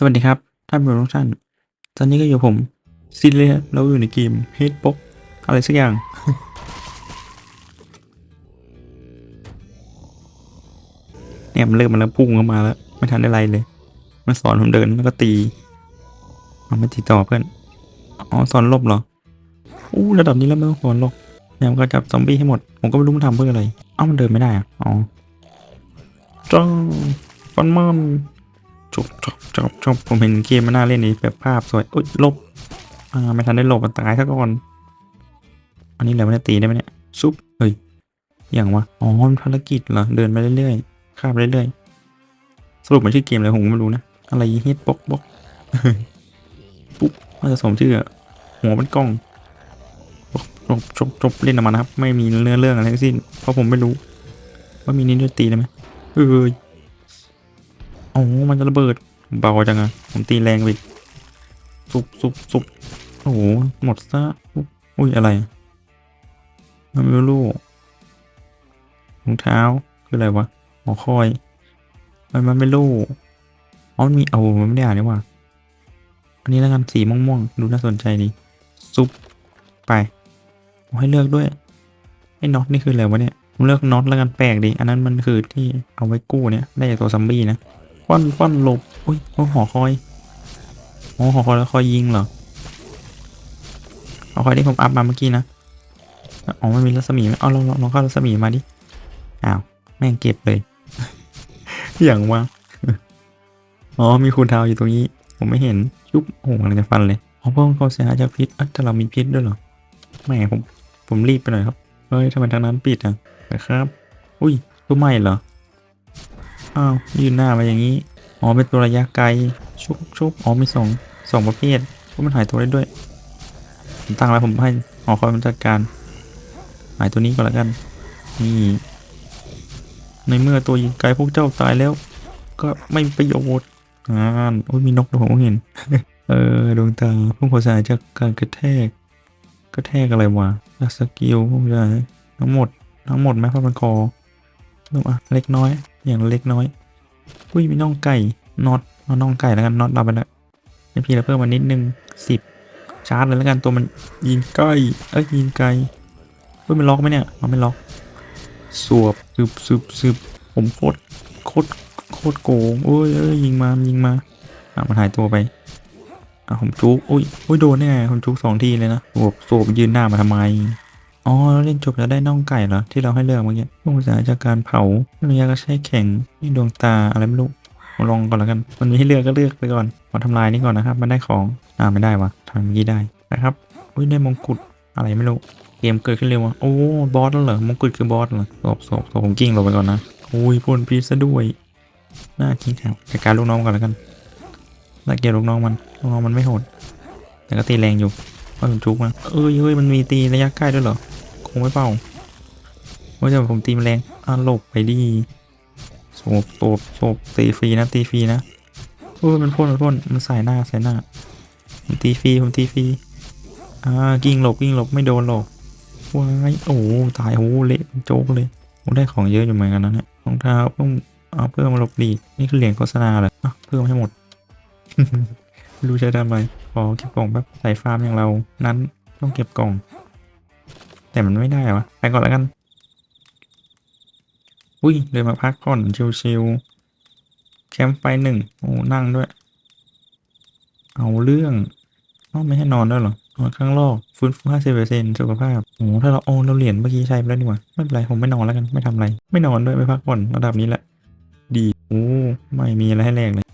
สวัสดีครับ ท่านผู้ชมทุกท่าน ตอนนี้ก็อยู่ผมซินเลยครับเราอยู่ในเกมเฮดบ็อกอะไรสักอย่าง เนี่ยมันเริ่มมาแล้วพุ่งเข้ามาแล้ว ไม่ทันได้ไรเลย มันสอนผมเดินแล้วก็ตีเอาไม่ตีต่อเพื่อน อ๋อสอนลบเหรอ อู้ระดับนี้แล้วไม่ต้องสอนหรอกเนี่ยมันก็จับซอมบี้ให้หมด ผมก็ไม่รู้มันทำเพื่ออะไร เอ้ามันเดินไม่ได้อ๋อจ้องฟันมัน จบจบจบจบผมเห็นเกมมันน่าเล่นนี่แบบภาพสวยอุ้ยลบอ่าไม่ทันได้ลบมันตายซะก่อน อันนี้แหละมันจะตีได้ไหมเนี่ยซุปเฮ้ยอย่างวะอ๋อมันภารกิจเหรอเดินไปเรื่อยๆข้ามเรื่อยๆสรุปมันชื่อเกมอะไรผมไม่รู้นะอะไรเฮดบ็อกบ็อกปุ๊บมันจะสมชื่ออะหัวเป็นกล้องจบจบจบเล่นออกมานะครับ ไม่มีเนื้อเรื่องอะไรทั้งสิ้น เพราะผมไม่รู้ ว่ามีนินด้วยตีได้ไหมเอ้ย อ้มันจะระเบิด เบาจังอะผมตีแรงไปอีกสุบสุบสุบโอ้โห หมดซะ อุ้ย อะไรมันไม่รู้รองเท้า คืออะไรวะหอคอย มันมันไม่รู้อ๋อมันมีเอามันไม่ได้อ่านนี่ว่า อันนี้แล้วกันสีม่วงๆ ดูน่าสนใจดี ซุป ไปให้เลือกด้วย ไอ้น็อตนี่คืออะไรวะเนี่ยผมเลือกน็อตแล้วกันแปลกดี อันนั้นมันคือที่เอาไว้กู้เนี่ย ได้จากตัวซัมบี้นะ ฟันฟันหลบอุ้ยโอ้หอคอยโอ๋อหอคอยแล้วคอยยิงเหรอหอคอยที่ผมอัพมาเมื่อกี้นะอ๋อมันมีรัศมีไหมเอาลองลองลองเข้ารัศมีมาดิอ้าวแม่งเก็บเลยอย่างว่าอ๋อมีคูณเทาอยู่ตรงนี้ ผมไม่เห็นยุบโอ้โหกำลังจะฟันเลยอ๋อเพราะเขาเสียหายจากพิษอะแต่เรามีพิษด้วยเหรอแหมผมผมรีบไปหน่อยครับเฮ้ยทำไมทางนั้นปิดอะนะครับ อุ้ยตัวใหม่เหรอ อ้าวยืนหน้ามาอย่างนี้ อ๋อ เป็นตัวระยะไกล ชุบชุบอ๋อ มีสองสองประเภทก็มันหายตัวได้ด้วย ผมตั้งแล้วผมให้หอคอยมันจัดการ หายตัวนี้ก่อนแล้วกัน นี่ ในเมื่อตัวยิงไกลพวกเจ้าตายแล้ว ก็ไม่มีประโยชน์อ่านโอ้ยมีนกด้วยผมเห็น เออ ดวงตาพวกขอสายจากการกระแทก กระแทกอะไรวะจากสกิลพวกอะไรทั้งหมด ทั้งหมดไหมพ่อมันคอ ดูอะเล็กน้อย อย่างเล็กน้อย อุ้ยมีน่องไก่น็อตเอาน่องไก่แล้วกันน็อตเราไปล้วเป็นพีแล้วเพิ่มมานิดนึงสิบชาร์จเลยแล้วกันตัวมันยิงใกล้เอ้ยยิงไกลเฮ้ยมันล็อกไหมเนี่ยมันไม่ล็อกสวบซึบซึบซึบผมโคตรโคตรโคตรโกงโอ้ยเอ้ยยิงมายิงมาอะมันหายตัวไปอะผมจุกอุ้ยอุ้ยโดนแน่ผมจุกสองทีเลยนะสวบสวบยืนหน้ามาทำไม อ๋อเราเล่นจบแล้วได้น่องไก่เหรอ ที่เราให้เลือกเมื่อกี้พวกสายจากการเผาระยะก็ใช้แข็งนี่ดวงตาอะไรไม่รู้ลองก่อนแล้วกัน มันมีให้เลือกก็เลือกไปก่อนขอทำลายนี่ก่อนนะครับ มันได้ของ อ่าไม่ได้วะทำเมื่อกี้ได้นะครับอุ้ยได้มงกุฎอะไรไม่รู้ เกมเกิดขึ้นเร็วอะโอ้บอสแล้วเหรอมงกุฎคือบอสเหรอสอบสอบสอบผมกิ้งลงไปก่อนนะอุ้ยพ่นพิษซะด้วยน่ากิ้งแถวจัดการลูกน้องก่อนแล้วกันน่าเกลียดลูกน้องมันลูกน้องมันไม่โหดแต่ก็ตีแรงอยู่ว่าผมจุกมาเอ้ยเฮ้ยมันมีตีระยะใกล้ด้วยเหรอ งไม่เป่าว่าจะผมตีมแมลงอะหลบไปดีโศบโศบโศบตีฟรีนะตีฟรีนะโอ้ยมันพ่นมันพ่นมันใส่หน้าใส่หน้าผมตีฟรีผมตีฟรีอ่ากิ้งหลบกิ้งหลบไม่โดนหรอกว้ายโอ้ตายโอ้เละโจ๊กเลยผมได้ของเยอะอยู่เหมือนกันนะเนี่ยรองเท้าเพิ่มเอาเพิ่มมาหลบดีนี่คือเหรียญโฆษณาเหรออะเพิ่มให้หมดรู้ใช้ทำไมขอเก็บกล่องแบบใส่ฟาร์มอย่างเรานั้นต้องเก็บกล่อง แต่มันไม่ได้วะไปก่อนแล้วกัน อุ้ยเดินมาพักผ่อนชิวๆแคมป์ไฟหนึ่งโอ้นั่งด้วย เอาเรื่องเอ้าไม่ให้นอนด้วยหรอนอนข้างลอกฟื้นฟูห้าสิบเปอร์เซ็นต์สุขภาพโอ้ถ้าเราโอนเราเหรียญเมื่อกี้ใช้ไปแล้วดีกว่าไม่เป็นไรผมไม่นอนแล้วกันไม่ทำอะไร ไม่นอนด้วยไม่พักผ่อนระดับนี้แหละ ดีโอ้ไม่มีอะไรให้แลกเลย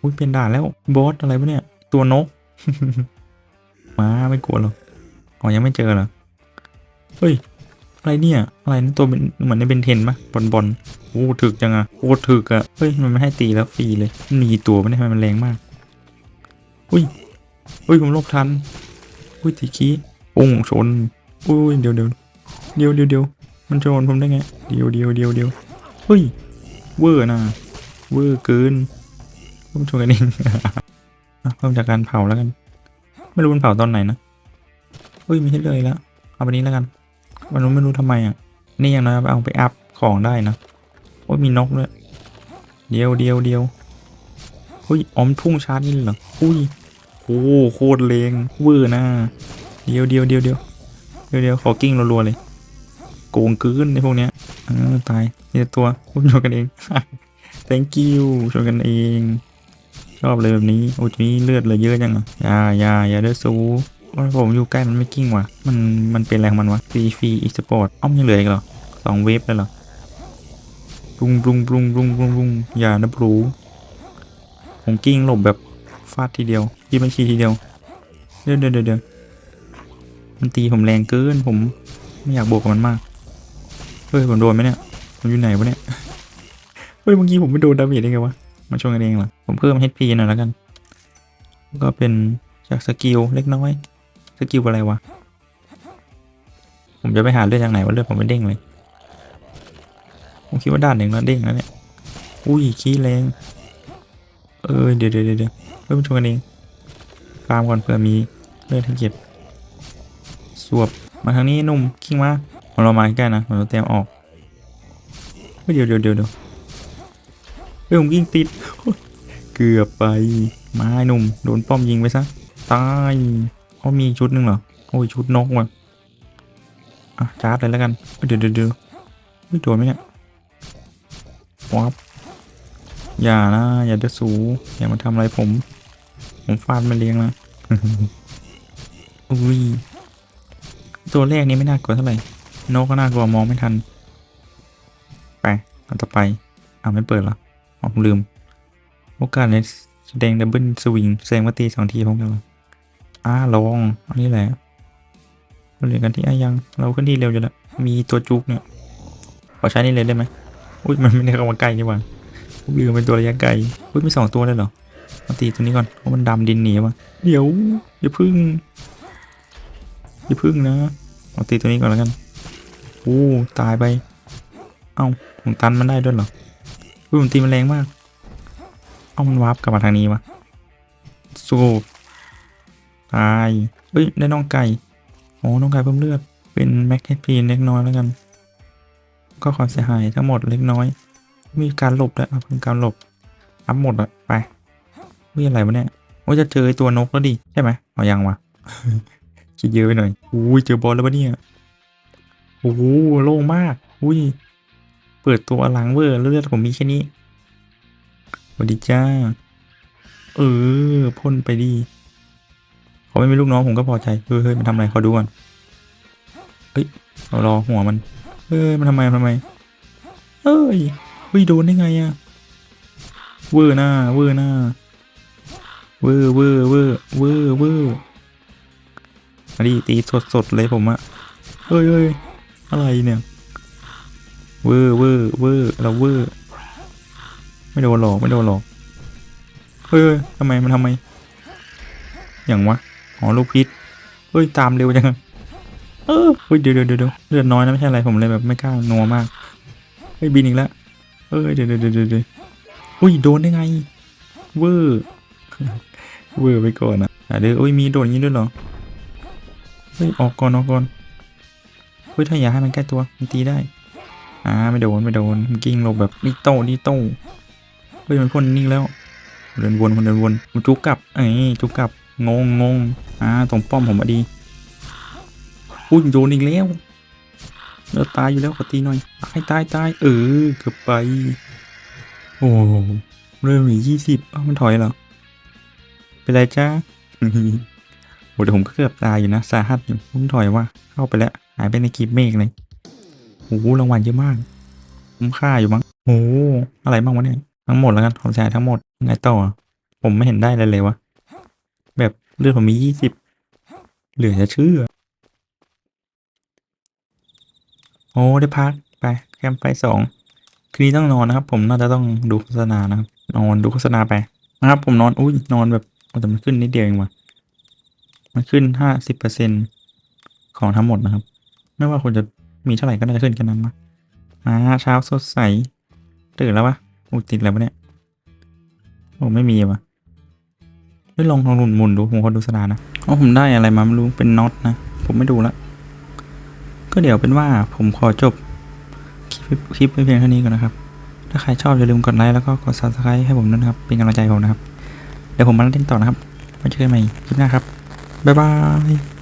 อุ้ยเป็นด่านแล้วบอสอะไรวะเนี่ย ตัวนกมาไม่กลัวหรอกอ๋อยังไม่เจอเหรอ เฮ้ย อะไรเนี่ย อะไรนะตัวเป็นเหมือนในเบนเทนปะบอลบอลโอ้ถึกจังอะโอ้ถึกอะเฮ้ย มันไม่ให้ตีแล้วฟรีเลยมีตัวไม่ได้ทำไมมันแรงมากอุ้ยอุ้ยผมลบทันอุ้ยตีขี้ปุ้งชนอุ้ยเดี๋ยวเดี๋ยวเดี๋ยวเดี๋ยวเดี๋ยวมันชนผมได้ไงเดี๋ยวเดี๋ยวเดี๋ยวเดี๋ยวเฮ้ยเวอร์นะเวอร์เกินผมชนกันเองเพิ่มจากการเผาแล้วกัน ไม่รู้มันเผาตอนไหนนะเฮ้ยมีให้เลยแล้วเอาไปนี้แล้วกัน มันไม่รู้ทำไมอะ นี่อย่างน้อยเอาไปอัพของได้นะ โอ้มีนกด้วย เดียวเดียวเดียวเฮ้ยออมพุ่งชาร์จนี่เหรอ อุ้ยโอ้โหโคตรเลงเวอร์นะเดียวเดียวเดียวเดียวเดียวเดียวขอกิ้งรัวๆเลย โกงเกินในพวกเนี้ยอตายนี่ตัวพวกชนกันเอง thank you ชนกันเอง ชอบเลยแบบนี้ โอ้ยนี้เลือดเลยเยอะจังอะอย่าอย่าอย่าเด้อซู ว่าผมอยู่ใกล้มันไม่กิ้งว่ะ มันมันเป็นอะไรของมันวะฟรีฟรีอีสปอร์ตอ้อมยังเหลืออีกเหรอสองเวฟเลยเหรอรุงรุงรุงรุงรุงรุงอย่านะปรูผมกิ้งหลบแบบฟาดทีเดียวยิงบัญชีทีเดียวเดี๋ยวเดี๋ยวเดี๋ยวเดี๋ยวมันตีผมแรงเกินผมไม่อยากบวกกับมันมากเฮ้ยผมโดนไหมเนี่ยผมอยู่ไหนวะเนี่ยเฮ้ยเมื่อกี้ผมไม่โดนดาเมจได้ไงวะมาชนกันเองเหรอผมเพิ่ม HP หน่อยแล้วกัน ก็เป็นจากสกิลเล็กน้อย สกิลอะไรวะ ผมจะไปหาเลือดจากไหนวะเลือดผมไม่เด้งเลย ผมคิดว่าด้านหนึ่งแล้วเด้งแล้วเนี่ย อุ้ยขี้แรง เออเดี๋ยวเดี๋ยวเดี๋ยวเดี๋ยวเฮ้ยมันชนกันเองฟาร์มก่อนเผื่อมีเลือดให้เก็บ สวบมาทางนี้นุ่มกิ้งมาของเรามาใกล้นะเราเตรียมออกเดี๋ยวเดี๋ยวเดี๋ยวเดี๋ยวเฮ้ยผมกิ้งติด เกือบไป ไม้หนุ่ม โดนป้อมยิงไปซะ ตาย เขามีชุดหนึ่งเหรอ โอ้ยชุดนกว่ะ อะชาร์จเลยแล้วกันเฮ้ยเดี๋ยวเดี๋ยวเดี๋ยวไม่โดนไหมเนี่ยวับอย่านะ อย่าเดือดสู อย่ามาทำอะไรผม ผมฟาดมาเลี้ยงนะอุ้ยตัวแรกนี้ไม่น่ากลัวเท่าไหร่ นกก็น่ากลัวมองไม่ทัน ไปอันต่อไป อ่าไม่เปิดเหรออ๋อผมลืม โอกาสในแสดงดับเบิลสวิงแสดงว่าตีสองทีพร้อมกันเหรอ อ่าลองอันนี้แหละเราเรียนกันที่อายัง เราขึ้นที่เร็วอยู่แล้ว มีตัวจุกเนี่ย ขอใช้นี่เลยได้ไหมอุ้ยมันไม่ได้เข้ามาใกล้นี่หว่าผมลืมเป็นตัวระยะไกลอุ้ยมีสองตัวเลยเหรอมาตีตัวนี้ก่อนเพราะมันดำดินหนีวะเดี๋ยวอย่าพึ่งอย่าพึ่งนะเอาตีตัวนี้ก่อนแล้วกันโอ้ตายไป เอ้าผมตันมันได้ด้วยเหรออุ้ยผมตีมันแรงมาก เอ้ามันวาร์ปกลับมาทางนี้วะสู้ ตายเฮ้ยได้น้องไก่โอ้น้องไก่เพิ่มเลือด เป็นแม็กเฮดพีเล็กน้อยแล้วกัน ก็ความเสียหายทั้งหมดเล็กน้อย มีการหลบด้วยเพิ่มการหลบ อัพหมดอะไปวิอะไรวะเนี่ยว่าจะเจอตัวนกแล้วดิใช่ไหมเอายังวะคิดเยอะไปหน่อยอุ้ยเจอบอลแล้วปะเนี่ยโอ้โหโล่งมากอุ้ยเปิดตัวอลังเวอร์เลือดผมมีแค่นี้สวัสดีจ้า เออพ่นไปดี เขาไม่มีลูกน้องผมก็พอใจเฮ้ยเฮ้ยมันทำอะไรเขาดูก่อนเฮ้ยเรารอหัวมันเฮ้ยมันทำไมมันทำไมเอ้ยเฮ้ยโดนได้ไงอะเวอร์หน้าเวอร์หน้าเวอร์เวอร์เวอร์เวอร์เวอร์มาดิตีสดสดๆเลยผมอะเฮ้ยเฮ้ยอะไรเนี่ยเวอร์เวอร์เวอร์เราเวอร์ไม่โดนหรอกไม่โดนหรอกเฮ้ยเฮ้ยทำไมมันทำไมอย่างวะ อ๋อลูกพิษเฮ้ยตามเร็วจังเออเฮ้ยเดี๋ยวเดี๋ยวเดี๋ยวเลือดน้อยนะไม่ใช่อะไรผมเลยแบบไม่กล้านัวมากเฮ้ยบินอีกแล้วเอ้ยเดี๋ยวเดี๋ยวเดี๋ยวเดี๋ยวอุ้ยโดนได้ไงเวอร์เวอร์ไปก่อนอะเดี๋ยวอุ้ยมีโดนอย่างนี้ด้วยเหรอเฮ้ยออกก่อนออกก่อนเฮ้ยถ้าอยากให้มันใกล้ตัวมันตีได้อ่าไม่โดนไม่โดนมันกิ้งหลบแบบดิโต้ดิโต้เฮ้ยมันพ่นนิ่งแล้วเดินวนคนเดินวนมันจุกกลับเอ้ยจุกกลับ งงงงอ่าตรงป้อมผมมาดีอุ้ยโดนอีกแล้วเลือตายอยู่แล้วขอตีหน่อยตายตายตายเออเกือบไป โอ้เริ่มอียี่สิบอ้าวมันถอยเหรอเป็นไรจ้าโอ้เดี๋ยวผมก็เกือบตายอยู่นะสาหัสอยู่ผมถอยว่าเข้าไปแล้วหายไปในกลีบเมฆเลยโอ้โหรางวัลเยอะมากคุ้มค่าอยู่มั้งโอ้อะไรบ้างวะเนี่ยทั้งหมดแล้วกันผมใช้ทั้งหมดไงต่อ ผมไม่เห็นได้เลยเลยวะ เลือดผมมียี่สิบเหลือจะเชื่อ โอ้ได้พักไปแคมป์ไฟสองคืนนี้ต้องนอนนะครับ ผมน่าจะต้องดูโฆษณานะครับนอนดูโฆษณาไปนะครับ ผมนอนอุ้ยนอนแบบแต่มันขึ้นนิดเดียวเองว่ะมันขึ้นห้าสิบเปอร์เซ็นของทั้งหมดนะครับ ไม่ว่าคุณจะมีเท่าไหร่ก็น่าจะขึ้นแค่นั้นมามาเช้าสดใสตื่นแล้ววะอุติดแล้ววะเนี่ยโอ้ไม่มีวะ ไม่ลองลองหมุนหมุนดูผมขอดูสดานะอ๋อผมได้อะไรมาไม่รู้เป็นน็อตนะ ผมไม่ดูละก็เดี๋ยวเป็นว่าผมขอจบคลิปคลิปไว้เพียงเท่านี้ก่อนนะครับ ถ้าใครชอบอย่าลืมกดไลค์แล้วก็กด subscribe ให้ผมด้วยนะครับ เป็นกำลังใจผมนะครับ เดี๋ยวผมมาเล่นต่อนะครับไว้เจอกันใหม่คลิปหน้าครับบ๊ายบาย